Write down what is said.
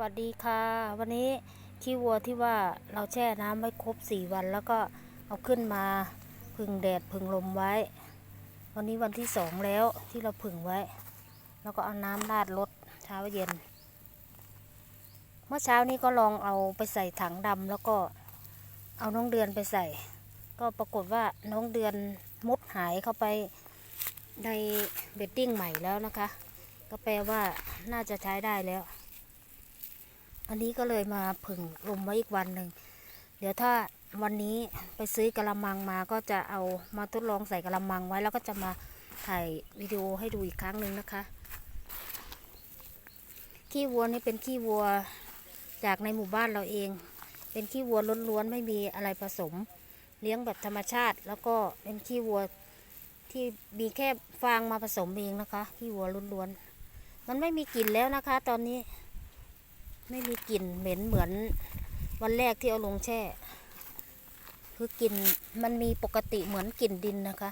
วัสดีค่ะ วันนี้ขี้วัวที่ว่าเราแช่น้ำไว้ครบสี่วันแล้วก็เอาขึ้นมาพึ่งแดดพึ่งลมไว้ วันนี้วันที่สองแล้วที่เราพึ่งไว้ แล้วก็เอาน้ำราดรดเช้าเย็น เมื่อเช้านี้ก็ลองเอาไปใส่ถังดำแล้วก็เอาน้องเดือนไปใส่ ก็ปรากฏว่าน้องเดือนมุดหายเข้าไปในเบดดิ้งใหม่แล้วนะคะ ก็แปลว่าน่าจะใช้ได้แล้ว อันนี้ก็เลยมาผึ่งลมไว้อีกวันหนึ่ง เดี๋ยวถ้าวันนี้ไปซื้อกระมังมาก็จะเอามาทดลองใส่กระมังไว้แล้วก็จะมาถ่ายวิดีโอให้ดูอีกครั้งหนึ่งนะคะ ขี้วัวนี่เป็นขี้วัวจากในหมู่บ้านเราเอง เป็นขี้วัวล้วนๆไม่มีอะไรผสม เลี้ยงแบบธรรมชาติ แล้วก็เป็นขี้วัวที่มีแค่ฟางมาผสมเองนะคะ ขี้วัวล้วนๆ มันไม่มีกลิ่นแล้วนะคะ ตอนนี้ ไม่มีกลิ่นเหม็นเหมือนวันแรกที่เอาลงแช่ คือกลิ่นมันมีปกติเหมือนกลิ่นดินนะคะ